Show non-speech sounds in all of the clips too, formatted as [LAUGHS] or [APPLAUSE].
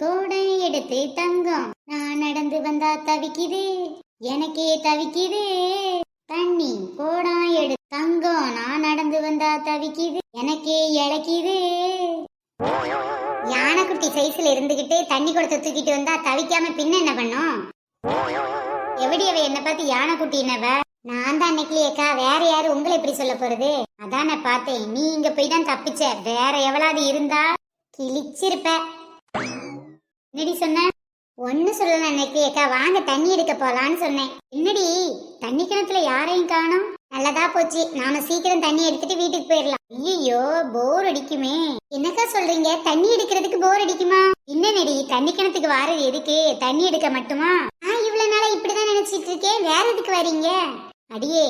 கோடை எடுத்து தங்கம். நான் நடந்து வந்தா தவிக்குது. எனக்கே தவிக்குது. தண்ணி கோடா எடு தங்கம். நான் நடந்து வந்தா தவிக்குது. எனக்கே இழக்குது யானைக்குட்டி சைஸ்ல இருந்துகிட்டு தண்ணி குடத்தை தூக்கிட்டு வந்தா தவிக்காம பின்ன என்ன பண்ணும்? எப்படி அவ என்ன பார்த்து யானைக்குட்டி என்னவ? நான் தான் அன்னைக்கிலேக்கா வேற யாரு உங்களை எப்படி சொல்ல போறது? அதான் நான் பார்த்தேன். நீ இங்க போய் தான் தப்பிச்ச. வேற எவ்வளவு இருந்தா கிழிச்சிருப்ப. என்னடி சொன்ன? ஒன்னு சொல்லல அன்னைக்கிலேக்கா வாங்க தண்ணி எடுக்க போலான்னு சொன்னேன். என்னடி? தண்ணி கிணத்துல யாரையும் காணோம்? நல்லதா போச்சு. நாம சீக்கிரம் தண்ணி எடுத்துட்டு வீட்டுக்கு போயிடலாம் ஐயோ போர் அடிக்குமே. என்னக்கா சொல்றீங்க? தண்ணி எடுக்கிறதுக்கு போர் அடிக்குமா? என்னடி தண்ணி கிணத்துக்கு வாரது எதுக்கு? தண்ணி எடுக்க மட்டுமா? நான் இவ்வளவு நாளா இப்படிதான் நினைச்சிட்டு இருக்கேன். வேற எதுக்கு வரீங்க? அடியே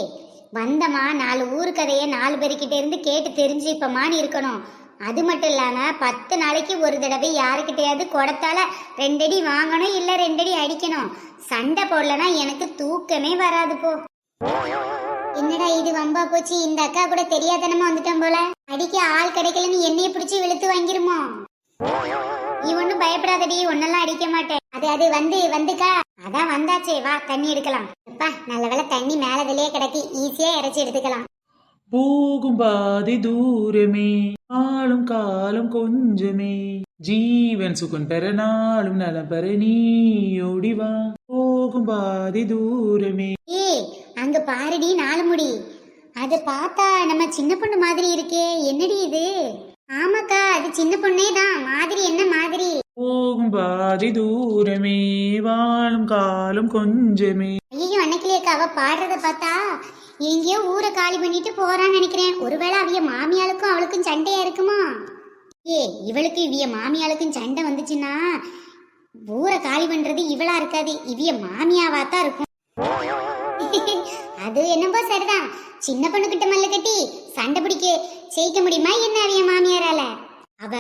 வந்தமா நாலு ஊரு கதைய நாலு பேருக்கிட்ட இருந்து கேட்டு தெரிஞ்சுப்பமான்னு இருக்கணும். அது மட்டும் இல்லாம பத்து நாளைக்கு ஒரு தடவை யாருக்கிட்டையாவது குடத்தால ரெண்டடி வாங்கணும் இல்ல ரெண்டடி அடிக்கணும். சண்டை போடலனா எனக்கு தூக்கமே வராது போ. என்னடா இது வம்பா போச்சு? இந்த அக்கா கூட தெரியாதனமா வந்துட்டோம் போல. அடிக்க ஆள் கிடைக்கலன்னு என்னைய பிடிச்சி வெளுத்து வாங்கிருமோ? நீ ஒண்ணும் பயப்படாதடி ஒன்னெல்லாம் அடிக்க மாட்டேன். அது அது வந்து வந்துக்கா. அதான் வந்தாச்சே வா தண்ணி எடுக்கலாம். அப்பா நல்ல வேலை தண்ணி மேல வெளியே கிடக்கு. ஈஸியா இறைச்சி எடுத்துக்கலாம். போகும் பாதி தூரமே ஆளும் காலம் கொஞ்சமே. ஜீவன் சுகம் பெற நாளும் பெற நீ ஓடிவா போகும் பாதி தூரமே. ஏய் அங்க பாருடி நாலு முடி அது பார்த்தா நம்ம சின்ன பொண்ணு மாதிரி இருக்கே. என்னடி இது? ஆமாக்கா அது சின்ன பொண்ணே தான். மாதிரி என்ன மாதிரி? போகும் பாதி தூரமே வாழும் காலம் கொஞ்சமே. ஐயோ அன்னைக்கிலேக்கா அவ பாடுறத பார்த்தா எங்கேயோ ஊரை காலி பண்ணிட்டு போறான்னு நினைக்கிறேன். ஒருவேளை அவிய மாமியாளுக்கும் அவளுக்கும் சண்டையா இருக்குமா? ஏ இவளுக்கு இவிய மாமியாளுக்கும் சண்டை வந்துச்சுன்னா ஊரை காலி பண்றது இவளா இருக்காது. இவிய மாமியாவா தான் இருக்கும். [LAUGHS] அது என்னப்போ சரிதான். சின்ன பொண்ணு கிட்ட மல்ல கட்டி சண்டை பிடிக்க ஜெயிக்க முடியுமா என்ன அவிய மாமியாரால? அவ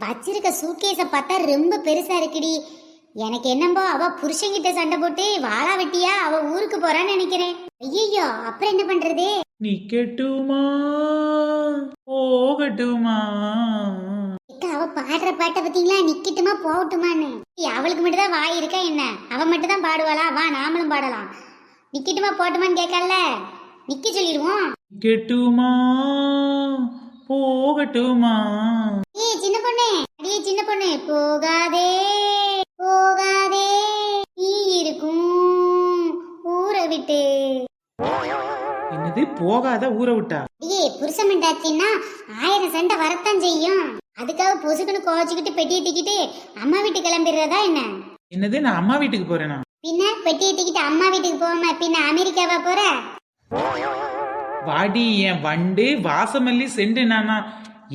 வச்சிருக்க சூட்கேஸை பார்த்தா ரொம்ப பெருசா இருக்குடி. எனக்கு என்னம்போ அவ புருஷன்கிட்ட சண்டை போட்டு வாழா வெட்டியா அவ ஊருக்கு போறான்னு நினைக்கிறேன். ஐயோ அப்புறம் என்ன பண்றது? நிக்கட்டுமா போகட்டுமா? அவ பாடுற பாட்டை பத்தீங்களா நிக்கட்டுமா போகட்டுமான்னு. அவளுக்கு மட்டும் தான் வாய் இருக்கா என்ன? அவ மட்டும் தான் பாடுவாளா? வா நாமளும் பாடலாம். நிக்கட்டுமா போட்டுமான்னு கேட்கல. நிக்க சொல்லிடுவோம். நிக்கட்டுமா போகட்டுமா? ஏய் சின்ன பொண்ணு. அடியே சின்ன பொண்ணு. போகாதே போகாத ஊற விட்டா? அடியே புருஷன் மண்டாச்சின்னா ஆயிரம் சண்டை வரத்தான் செய்யும். அதுக்காக பொசுக்குன்னு கோச்சிக்கிட்டு பெட்டியை தூக்கிட்டு அம்மா வீட்டுக்கு கிளம்பிடுறதா என்ன? என்னது நான் அம்மா வீட்டுக்கு போறேனா? பின்ன பெட்டியை தூக்கிட்டு அம்மா வீட்டுக்கு போகாம பின்ன அமெரிக்காவா போற? வாடி என் வண்டு வாசமல்லி செண்டு நானா?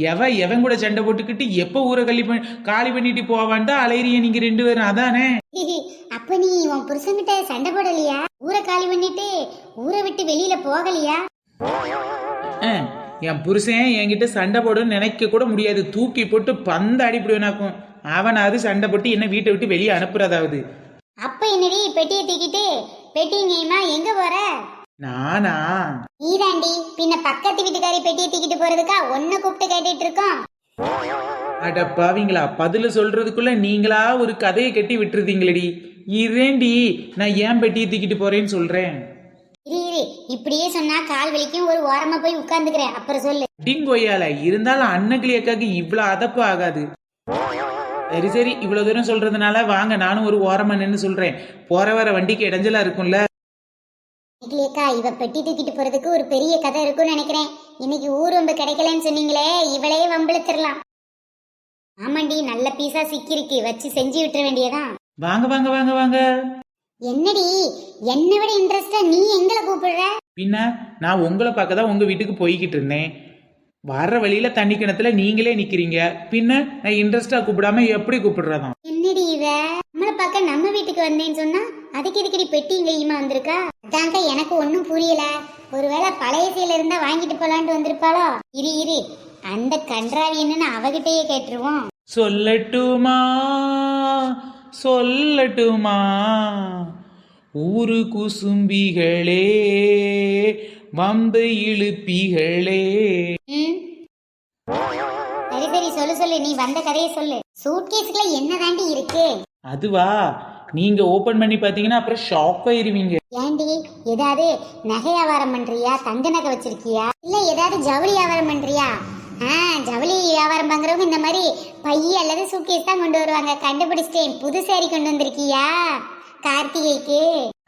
எவ எவன் கூட சண்டை போட்டுக்கிட்டு எப்ப ஊரை பண்ணி காலி பண்ணிட்டு போவான்டா? அலையிறிய நீங்க ரெண்டு பேரும் அதானே? அப்ப நீ உன் புருஷன்கிட்ட சண்டை போடலையா? ஊரை காலி பண்ணிட்டு ஊரை விட்டு வெளியில போகலையா? என் புருஷன் என்கிட்ட சண்டை போடுன்னு நினைக்க கூட முடியாது. தூக்கி போட்டு பந்த அடிப்பிடுவேனாக்கும். அவனாவது சண்டை போட்டு என்ன வீட்டை விட்டு வெளியே அனுப்புறதாவது. அப்ப என்னடி பெட்டியை தூக்கிட்டு பெட்டி நீமா எங்க போற? நானா? நீதாண்டி. பின்ன பக்கத்து வீட்டுக்காரி பெட்டியை தூக்கிட்டு போறதுக்கா ஒன்ன கூப்பிட்டு கேட்டுட்டு இருக்கோம். அடப்பாவீங்களா பதில சொல்றதுக்குள்ள நீங்களா ஒரு கதையை கட்டி விட்டுருதீங்களடி. இரேண்டி நான் ஏன் பெட்டியை தூக்கிட்டு போறேன்னு சொல்றேன். இப்படியே சொன்னா கால் வலிக்கும் ஒரு ஓரமா போய் உட்கார்ந்துக்கிறேன். அப்புறம் சொல்லு. டிங்கோயால இருந்தாலும் அன்னக்கிளி அக்காக்கு இவ்வளவு அதப்பு ஆகாது. சரி சரி இவ்வளவு தூரம் சொல்றதுனால வாங்க நானும் ஒரு ஓரமா நின்னு சொல்றேன். போற வர வண்டிக்கு இடைஞ்சலா இருக்கும்ல. இல்லையக்கா இவ பெட்டி தூக்கிட்டு போறதுக்கு ஒரு பெரிய கதை இருக்கும்னு நினைக்கிறேன். இன்னைக்கு ஊர் வம்பு கிடைக்கலன்னு சொன்னீங்களே இவளையே வம்பிழுத்துடலாம். ஆமாண்டி நல்ல பீஸா சிக்கிருக்கு வச்சு செஞ்சு விட்டுற வேண்டியதான் வாங்க வாங்க வாங்க வாங்க. என்னடி? என்னை விட இன்ட்ரெஸ்டா நீ எங்களை கூப்பிடுற? பின்ன நான் உங்களை பார்க்க தான் உங்க வீட்டுக்கு போய்கிட்டு இருந்தேன். வர்ற வழியில தண்ணி கிணத்துல நீங்களே நிக்கிறீங்க. பின்ன நான் இன்ட்ரெஸ்டா கூப்பிடாம எப்படி கூப்பிடுறதாம்? என்னடி இவ? நம்மளை பார்க்க நம்ம வீட்டுக்கு வந்தேன்னு சொன்னா அதுக்கு இதுக்கடி பெட்டி கையுமா வந்திருக்கா? அதாங்க எனக்கு ஒன்றும் புரியல. ஒருவேளை பழைய சீல இருந்தா வாங்கிட்டு போலான்ட்டு வந்திருப்பாளோ? இரு இரு. அந்த கன்றாவி என்னன்னு அவகிட்டயே கேட்டுருவோம். சொல்லட்டுமா? சொல்லட்டுமா? ஊரு குசும்பிகளே வம்பு இழுப்பிகளே. சரி சரி சொல்லு சொல்லு. நீ வந்த கதையை சொல்லு. சூட்கேஸுக்குள்ள என்ன தாண்டி இருக்கு? அதுவா? நீங்க ஓபன் பண்ணி பாத்தீங்கன்னா அப்புறம் ஷாக் ஆயிருவீங்க. ஏண்டி? ஏதாவது நகை வியாபாரம் பண்றியா? தங்க நகை வச்சிருக்கியா? இல்ல ஏதாவது ஜவுளி வியாபாரம் பண்றியா? ஜவுளி வியாபாரம் பண்றவங்க இந்த மாதிரி பைய அல்லது சூட்கேஸ் தான் கொண்டு வருவாங்க. கண்டுபிடிச்சிட்டேன். புது சாரி கொண்டு வந்திருக்கியா? கார்த்திகைக்கு.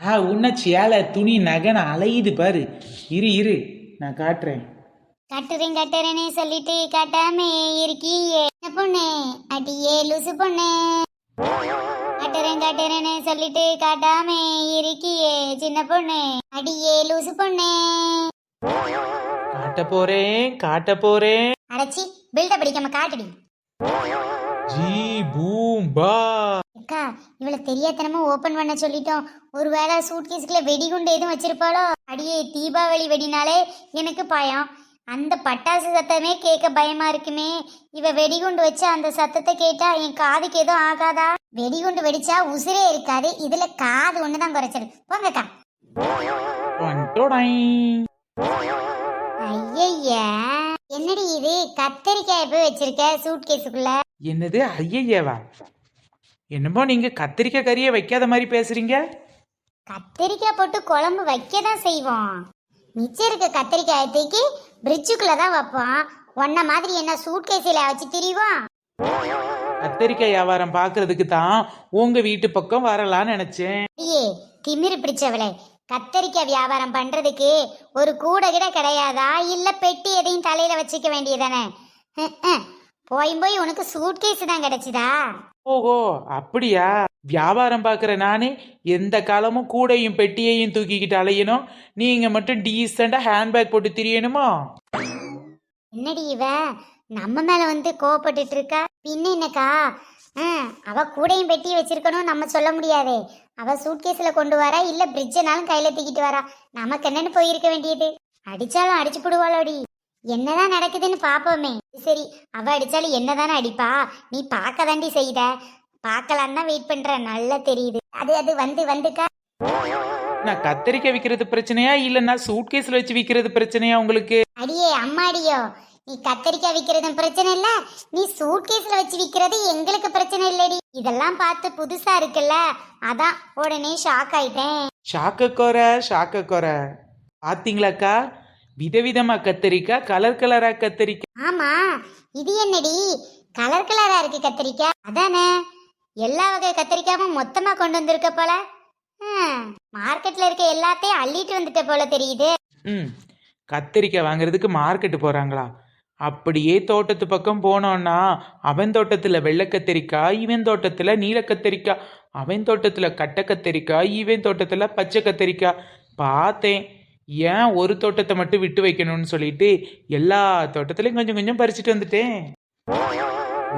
ஆ உன்ன சேலை துணி நகன அலையுது பாரு. இரு இரு. நான் காட்டுறேன். கட்டுறேன் கட்டுறேனே சொல்லிட்டு காட்டாம இருக்கியே என்ன பொண்ணு அடியே லூசு பொண்ணு. கட்டுறேன் கட்டுறேனே சொல்லிட்டு காட்டாம இருக்கியே சின்ன பொண்ணு அடியே லூசு பொண்ணு. காட்ட போறேன் காட்ட போறேன். அடைச்சி பில்டப் அடிக்காம காட்டுடி. ஜி பூம் பா. அக்கா இவளை தெரியாதனமா ஓபன் பண்ண சொல்லிட்டோம். ஒருவேளை சூட்கேஸ்க்குள்ள வெடிகுண்டு எதுவும் வச்சிருப்பாளோ? அடியே தீபாவளி வெடினாலே எனக்கு பயம். அந்த பட்டாசு சத்தமே கேட்க பயமா இருக்குமே. இவ வெடிகுண்டு வச்சு அந்த சத்தத்தை கேட்டா என் காதுக்கு எதுவும் ஆகாதா? வெடிகுண்டு வெடிச்சா உசிரே இருக்காது. இதுல காது ஒண்ணுதான் குறைச்சல். போங்கக்கா. ஐயய்யா. என்னடி இது? கத்தரிக்காய் போய் வச்சிருக்க சூட்கேஸுக்குள்ள? என்னது? ஐயையேவா என்னமோ நீங்க கத்திரிக்காய் கறியை வைக்காத மாதிரி பேசுறீங்க. கத்திரிக்காய் போட்டு குழம்பு வைக்க தான் செய்வோம். மிச்சம் இருக்க கத்திரிக்காய் தூக்கி பிரிட்ஜுக்குள்ள தான் வைப்போம். உன்ன மாதிரி என்ன சூட்கேஸில் வச்சு திரிவோம்? கத்திரிக்காய் வியாபாரம் பார்க்கறதுக்கு தான் உங்க வீட்டு பக்கம் வரலாம்னு நினைச்சேன். ஐயே திமிரு பிடிச்சவளே. கத்தரிக்காய் வியாபாரம் பண்றதுக்கு ஒரு கூட கிட கிடையாதா? இல்ல பெட்டி எதையும் தலையில வச்சுக்க வேண்டியதானே போய் போய் உனக்கு சூட்கேஸ் தான் கிடைச்சுதா? ஓஹோ அப்படியா? வியாபாரம் பார்க்குற நானே எந்த காலமும் கூடையும் பெட்டியையும் தூக்கிக்கிட்டு அலையணும். நீங்க மட்டும் டீசெண்டா ஹேண்ட்பேக் போட்டு திரியணுமா? என்னடி இவ? நம்ம மேல வந்து கோவப்பட்டுட்டு இருக்கா? பின்ன என்னக்கா? அவ கூடையும் பெட்டி வச்சிருக்கணும் நம்ம சொல்ல முடியாதே. அவ சூட்கேஸ்ல கொண்டு வரா இல்ல பிரிட்ஜனாலும் கையில தூக்கிட்டு வரா. நமக்கு என்னன்னு போயிருக்க வேண்டியது. அடிச்சாலும் அடிச்சு போடுவாளோடி. என்னதான் நடக்குதுன்னு பாப்போமே. சரி அவ அடிச்சாலும் என்னதானே அடிப்பா? நீ பார்க்க தாண்டி செய்த. பார்க்கலான்னு தான் வெயிட் பண்ற. நல்லா தெரியுது. அது அது வந்து வந்துக்கா. நான் கத்திரிக்காய் விற்கிறது பிரச்சனையா இல்லைன்னா சூட்கேஸ்ல வச்சு விற்கிறது பிரச்சனையா உங்களுக்கு? அடியே அம்மாடியோ. நீ கத்தரிக்காய் விக்கிறதும் பிரச்சனை இல்ல. நீ சூட்கேஸ்ல வச்சு விக்கிறது எங்களுக்கு பிரச்சனை இல்லடி. இதெல்லாம் பார்த்து புதுசா இருக்குல்ல. அதான் உடனே ஷாக் ஆயிட்டேன். ஷாக்கக்கோர ஷாக்கக்கோர பாத்தீங்களாக்கா? விதவிதமா கத்திரிக்காய் கலர் கலரா கத்திரிக்காய் ஆமா. இது என்னடி? கலர் கலரா இருக்கு கத்திரிக்காய் அதானே? எல்லா வகை கத்திரிக்காயும் மொத்தமா கொண்டு வந்திருக்க போல. மார்க்கெட்ல இருக்க எல்லாத்தையும் அள்ளிட்டு வந்துட்ட போல தெரியுது. ம். கத்திரிக்காய் வாங்குறதுக்கு மார்க்கெட்டு போறாங்களா? அப்படியே தோட்டத்து பக்கம் போனோன்னா அவன் தோட்டத்தில் வெள்ளை கத்தரிக்காய் இவன் தோட்டத்தில் நீல கத்தரிக்காய். அவன் தோட்டத்தில் கட்டை கத்தரிக்காய் இவன் தோட்டத்தில் பச்சை கத்தரிக்காய். பார்த்தேன். ஏன் ஒரு தோட்டத்தை மட்டும் விட்டு வைக்கணும்னு சொல்லிட்டு எல்லா தோட்டத்துலயும் கொஞ்சம் கொஞ்சம் பறிச்சுட்டு வந்துட்டேன்.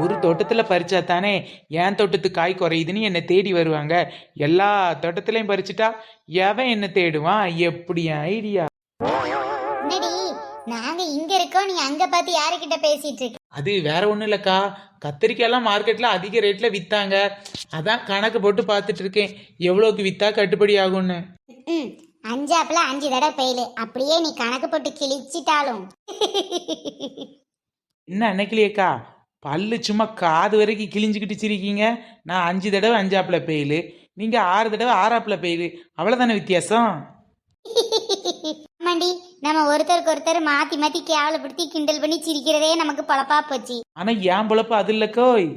ஒரு தோட்டத்தில் பறிச்சா தானே என் தோட்டத்து காய் குறையுதுன்னு என்னை தேடி வருவாங்க. எல்லா தோட்டத்திலையும் பறிச்சுட்டா எவன் என்ன தேடுவான்? எப்படி ஐடியா? இங்க இருக்கோம் நீ அங்க பார்த்து யாருக்கிட்ட பேசிட்டு இருக்க? அது வேற ஒன்றும் இல்லைக்கா. கத்திரிக்காயெல்லாம் மார்க்கெட்டில் அதிக ரேட்டில் விற்றாங்க அதான் கணக்கு போட்டு பார்த்துட்டு இருக்கேன். எவ்வளோக்கு விற்றா கட்டுப்படி ஆகும்னு. ம் அஞ்சாப்புல அஞ்சு தடவை பெயிலு அப்படியே நீ கணக்கு போட்டு கிழிச்சிட்டாலும். என்ன அன்னைக்கிலேக்கா பல்லு சும்மா காது வரைக்கும் கிழிஞ்சுக்கிட்டு சிரிக்கீங்க. நான் அஞ்சு தடவை அஞ்சாப்புல பெயிலு நீங்கள் ஆறு தடவை ஆறாப்புல பெயிலு அவ்வளோதானே வித்தியாசம்? ஆமாண்டி நம்ம ஒருத்தருக்கு ஒருத்தர் மாத்தி மாத்தி கேவலப்படுத்தி கிண்டல் பண்ணி சிரிக்கிறதே நமக்கு பழப்பா போச்சு. ஆனால் என் பொழப்பு அது இல்லைக்கோய்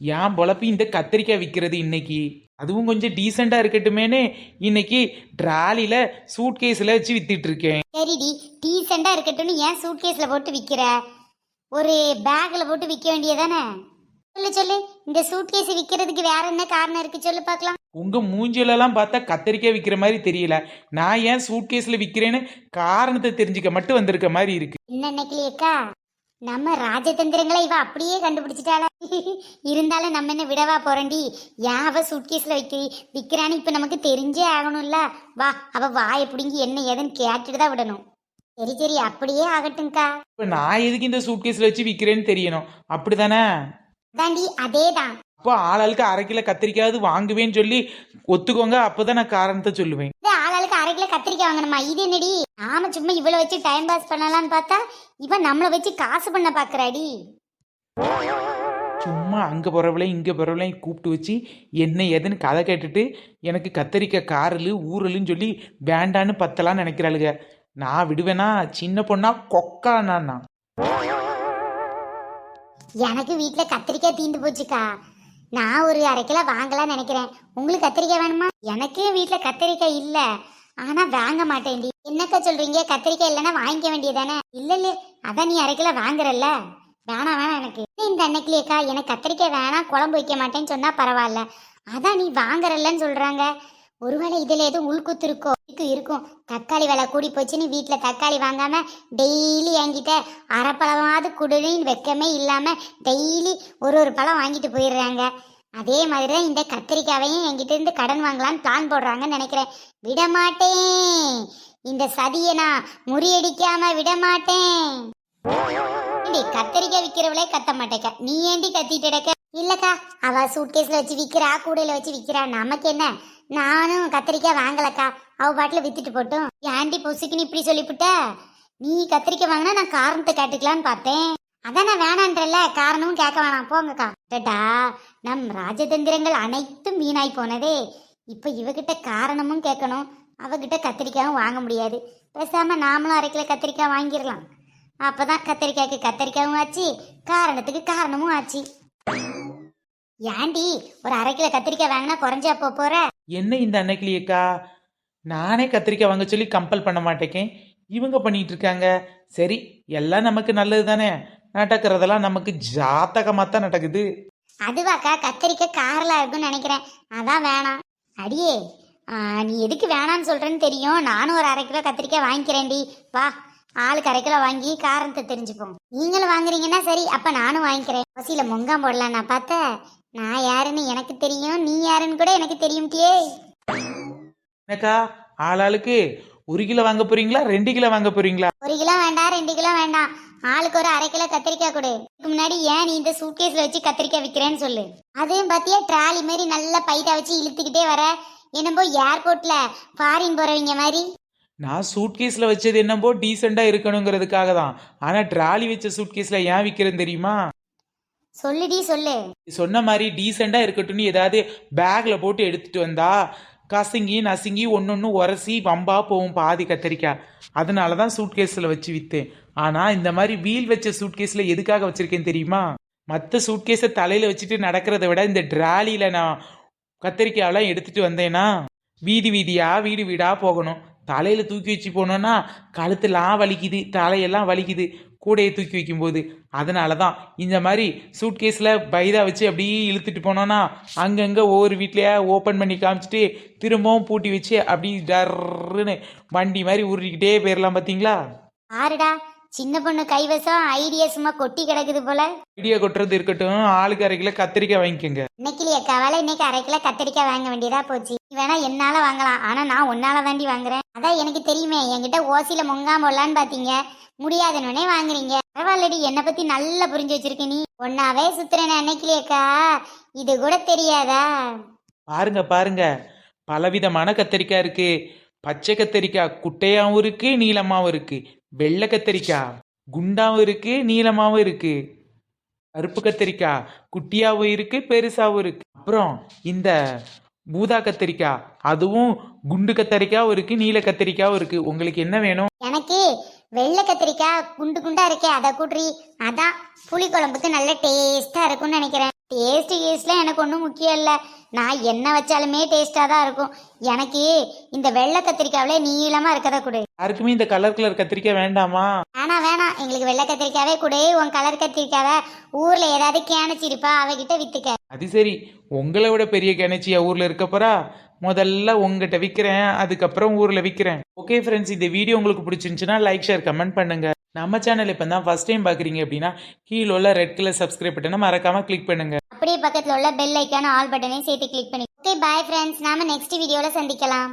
என் பொழப்பு இந்த கத்திரிக்காய் விற்கிறது இன்னைக்கு? அதுவும் கொஞ்சம் டீசெண்டாக இருக்கட்டுமேனு இன்னைக்கு ட்ராலியில் சூட் கேஸில் வச்சு வித்துட்டு இருக்கேன். சரிடி டீசெண்டா இருக்கட்டும்னு ஏன் சூட்கேஸ்ல போட்டு விக்கிற? ஒரு பேக்ல போட்டு விக்க வேண்டியதானே? சொல்லு சொல்லு இந்த சூட்கேஸ் விக்கிறதுக்கு வேற என்ன காரணம் இருக்கு? சொல்லு பார்க்கலாம். உங்க மூஞ்சிலெல்லாம் பார்த்தா கத்தரிக்காய் விற்கிற மாதிரி தெரியல. நான் ஏன் சூட்கேஸ்ல விற்கிறேன்னு காரணத்தை தெரிஞ்சுக்க மட்டும் வந்திருக்க மாதிரி இருக்கு. என்ன நினைக்கலையேக்கா நம்ம ராஜதந்திரங்களை இவ அப்படியே கண்டுபிடிச்சிட்டாள? [LAUGHS] இருந்தாலும் நம்ம என்ன விடவா போறண்டி ஏன் அவ சூட்கேஸ்ல வைக்க விக்கிறான்னு இப்ப நமக்கு தெரிஞ்சே ஆகணும்ல? வா அவ வாயை பிடுங்கி என்ன ஏதுன்னு கேட்டுட்டு தான் விடணும். சரி சரி அப்படியே ஆகட்டும்க்கா. இப்போ நான் எதுக்கு இந்த சூட்கேஸ்ல வச்சு விற்கிறேன்னு தெரியணும்? அப்படிதானே? அதாண்டி அதேதான். அப்போ ஆளாளுக்கு அரை கிலோ கத்திரிக்காவது வாங்குவேன்னு சொல்லி ஒத்துக்கோங்க அப்போதான் நான் காரணத்தை சொல்லுவேன். ஆளாளுக்கு அரை கிலோ கத்திரிக்காய் வாங்கணுமா? இது என்னடி? நாம சும்மா இவ்வளவு வச்சு டைம் பாஸ் பண்ணலாம்னு பார்த்தா இவன் நம்மளை வச்சு காசு பண்ண பாக்குறாடி. சும்மா அங்கே போகிறவளையும் இங்கே போகிறவளையும் கூப்பிட்டு வச்சு என்ன ஏதுன்னு கதை கேட்டுட்டு எனக்கு கத்தரிக்காய் காரல் ஊரலுன்னு சொல்லி வேண்டான்னு பத்தலான்னு நினைக்கிறாளுங்க நான் விடுவேனா? சின்ன பொண்ணா? கொக்கானா எனக்கு வீட்ல கத்திரிக்காய் தீந்து போச்சுக்கா. நான் ஒரு அரை கிலோ வாங்கலாம்னு நினைக்கிறேன். உங்களுக்கு கத்திரிக்காய் வேணுமா? எனக்கு வீட்டில் கத்திரிக்காய் இல்லை. ஆனால் வாங்க மாட்டேன்டி. என்னக்கா சொல்றீங்க? கத்திரிக்காய் இல்லைன்னா வாங்கிக்க வேண்டியதானே இல்ல இல்ல. அதான் நீ அரை கிலோ வாங்குறல்ல. வேணாம் வேணாம் எனக்கு. இந்த அன்னைக்குலேக்கா? எனக்கு கத்திரிக்காய் வேணாம் குழம்பு வைக்க மாட்டேன்னு சொன்னா பரவாயில்ல. அதான் நீ வாங்குறல்லன்னு சொல்றாங்க. ஒருவேளை இதுல எதுவும் உள்குத்து இருக்கோ இருக்கும். தக்காளி விலை கூடி போச்சுன்னு வீட்டில் தக்காளி வாங்காம டெய்லி என்கிட்ட அரைப்பழமாவது குடுன்னு வெக்கமே இல்லாம டெய்லி ஒரு ஒரு பழம் வாங்கிட்டு போயிடுறாங்க. அதே மாதிரி தான் இந்த கத்திரிக்காவையும் என்கிட்ட இருந்து கடன் வாங்கலாம்னு பிளான் போடுறாங்கன்னு நினைக்கிறேன். விட மாட்டேன் இந்த சதியை நான் முறியடிக்காம விட மாட்டேன் கத்திரிக்காய் விற்கிறவளே கத்த மாட்டேக்க. நீ ஏண்டி கத்திட்டு இல்லக்கா அவ சூட்கேஸ்ல வச்சு விக்கிறா கூடையில வச்சு விக்கிறா. நமக்கு என்ன? நானும் கத்திரிக்காய் வாங்கலக்கா. அவ பாட்டில் வித்துட்டு போட்டும். ஏண்டி பொசுக்குன்னு இப்படி சொல்லிவிட்ட நீ கத்திரிக்காய் வாங்கினா நான் காரணத்தை கேட்டுக்கலான்னு பார்த்தேன். அதான் நான் வேணான்றல காரணமும் கேட்க வேணாம். போங்கக்கா. கேட்டா நம் ராஜதந்திரங்கள் அனைத்தும் வீணாய் போனதே. இப்போ இவகிட்ட காரணமும் கேட்கணும். அவகிட்ட கத்திரிக்காயும் வாங்க முடியாது. பேசாமல் நாமளும் அரை கிலோ கத்திரிக்காய் வாங்கிடலாம். அப்பதான் கத்திரிக்காய்க்கு கத்திரிக்காயும் ஆச்சு காரணத்துக்கு காரணமும் ஆச்சு. ஏண்டி ஒரு அரை கிலோ கத்திரிக்காய் வாங்கினா குறைஞ்சா போக போற? என்ன இந்த அன்னைக்கிளியக்கா நானே கத்திரிக்காய் வாங்க சொல்லி கம்பல் பண்ண மாட்டேக்கேன் இவங்க பண்ணிட்டு இருக்காங்க. சரி எல்லாம் நமக்கு நல்லது தானே? நடக்கிறதெல்லாம் நமக்கு ஜாத்தகமாக தான் நடக்குது. அதுவாக்கா கத்திரிக்காய் காரலா இருக்கும்னு நினைக்கிறேன். அதான் வேணாம். அடியே ஆ, நீ எதுக்கு வேணான்னு சொல்றேன்னு தெரியும். நானும் ஒரு அரை கிலோ கத்திரிக்காய் வாங்கிக்கிறேன்டி. வா ஆளுக்கு அரை கிலோ வாங்கி காரணத்தை தெரிஞ்சுப்போம். நீங்களும் வாங்குறீங்கன்னா சரி அப்ப நானும் வாங்கிக்கிறேன். பசியில மொங்காம் போடலாம் நான் பார்த்த நான் யாருன்னு எனக்கு தெரியும் நீ யாருன்னு கூட எனக்கு தெரியும் டியே என்னக்கா ஆளாளுக்கு ஒரு கிலோ வாங்க போறீங்களா ரெண்டு கிலோ வாங்க போறீங்களா? ஒரு கிலோ வேண்டாம் ரெண்டு கிலோ வேண்டாம். ஆளுக்கு ஒரு அரை கிலோ கத்திரிக்காய் கொடு. இதுக்கு முன்னாடி ஏன் நீ இந்த சூட்கேஸ்ல வச்சு கத்திரிக்காய் விற்கிறேன்னு சொல்லு. அதையும் பார்த்தியா ட்ராலி மாதிரி நல்ல பைட்டா வச்சு இழுத்துக்கிட்டே வர. என்னமோ ஏர்போர்ட்ல ஃபாரின் போறவங்க மாதிரி நான் சூட்கேஸில் வச்சது என்னப்போ டீசெண்டாக இருக்கணுங்கிறதுக்காக தான் ஆனால் ட்ராலி வச்ச சூட்கேஸில் ஏன் விற்கிறேன்னு தெரியுமா? சொல்லுடி சொல்லு. சொன்ன மாதிரி டீசெண்டாக இருக்கட்டும்னு ஏதாவது பேக்கில் போட்டு எடுத்துட்டு வந்தா கசங்கி நசுங்கி ஒன்று உரசி வம்பா போகும் பாதி கத்திரிக்காய் அதனால தான் சூட்கேஸில் வச்சு விற்றேன் ஆனால் இந்த மாதிரி வீல் வச்ச சூட்கேஸில் எதுக்காக வச்சுருக்கேன் தெரியுமா? மற்ற சூட்கேஸை தலையில் வச்சுட்டு நடக்கிறத விட இந்த ட்ராலியில் நான் கத்திரிக்காயெல்லாம் எடுத்துட்டு வந்தேன்னா வீதி வீதியா வீடு வீடா போகணும். தலையில் தூக்கி வச்சு போனோன்னா கழுத்துலாம் வலிக்குது தலையெல்லாம் வலிக்குது. கூடையை தூக்கி வைக்கும்போது. அதனால தான் இந்த மாதிரி சூட்கேஸில் பைதா வச்சு அப்படியே இழுத்துட்டு போனோன்னா அங்கங்கே ஒவ்வொரு வீட்லையா ஓப்பன் பண்ணி காமிச்சிட்டு திரும்பவும் பூட்டி வச்சு அப்படி டர்ன்னு வண்டி மாதிரி உருட்டிக்கிட்டே போயிடலாம் பார்த்தீங்களா ஆறுடா. சின்ன பொண்ணு கைவசம் ஐடியா சும்மா கொட்டி கிடக்குது போல. ஐடியா கொட்டுறது இருக்கட்டும் ஆளுக்கு அரை கிலோ கத்திரிக்காய் வாங்கிக்கோங்க. இன்னைக்கு அக்காவால இன்னைக்கு அரை கிலோ கத்திரிக்காய் வாங்க வேண்டியதா போச்சு. நீ வேணா என்னால வாங்கலாம் ஆனா நான் உன்னால தாண்டி வாங்குறேன். அதான் எனக்கு தெரியுமே என்கிட்ட ஓசியில முங்காம போடலான்னு பாத்தீங்க. முடியாதுன்னு வாங்குறீங்க. பரவாயில்லடி என்னை பத்தி நல்லா புரிஞ்சு வச்சிருக்க நீ. ஒன்னாவே சுத்துறேன் அன்னைக்கிலேக்கா இது கூட தெரியாதா? பாருங்க பாருங்க. பலவிதமான கத்தரிக்காய் இருக்கு. பச்சை கத்தரிக்காய் குட்டையாவும் இருக்கு நீளமாவும் இருக்கு. வெள்ளை கத்தரிக்காய் குண்டாவும் இருக்கு நீளமாவும் இருக்கு. கருப்பு கத்தரிக்காய் குட்டியாவும் இருக்கு பெருசாவும் இருக்கு. அப்புறம் இந்த பூதா கத்தரிக்காய் அதுவும் குண்டு கத்தரிக்காவும் இருக்கு நீல கத்தரிக்காவும் இருக்கு. உங்களுக்கு என்ன வேணும்? எனக்கு வெள்ளை கத்திரிக்காய் குண்டு குண்டா இருக்கே அதை கூட்டுறி அதான் புளி குழம்புக்கு நல்ல டேஸ்டா இருக்கும்னு நினைக்கிறேன். டேஸ்ட் கேஸ்ட்ல எனக்கு ஒன்றும் முக்கியம் இல்லை. நான் என்ன வச்சாலுமே டேஸ்டா தான் இருக்கும். எனக்கு இந்த வெள்ளை கத்திரிக்காவில நீளமா இருக்கதா கொடு. யாருக்குமே இந்த கலர் கலர் கத்திரிக்காய் வேண்டாமா? வேணாம் வேணாம் எங்களுக்கு வெள்ளை கத்திரிக்காவே கொடு. உன் கலர் கத்திரிக்காவை ஊர்ல ஏதாவது கேணிச்சிருப்பா அவகிட்ட வித்துக்க. அது சரி. உங்களை விட பெரிய கிணச்சியா ஊர்ல இருக்க போறா? முதல்ல உங்ககிட்ட விற்கிறேன் அதுக்கப்புறம் ஊர்ல விற்கிறேன் ஓகே ஃப்ரெண்ட்ஸ் இந்த வீடியோ உங்களுக்கு பிடிச்சிருந்துச்சுன்னா லைக் ஷேர் கமெண்ட் பண்ணுங்க. நம்ம சேனல் இப்போ தான் ஃபர்ஸ்ட் டைம் பார்க்குறீங்க அப்படின்னா கீழே உள்ள ரெட் கலர் சப்ஸ்கிரைப் பட்டனை மறக்காம கிளிக் பண்ணுங்க. அப்படியே பக்கத்துல உள்ள பெல் ஐக்கான ஆல் பட்டனையும் சேர்த்து கிளிக் பண்ணி ஓகே பாய் ஃப்ரெண்ட்ஸ் நாம நெக்ஸ்ட் வீடியோல சந்திக்கலாம்.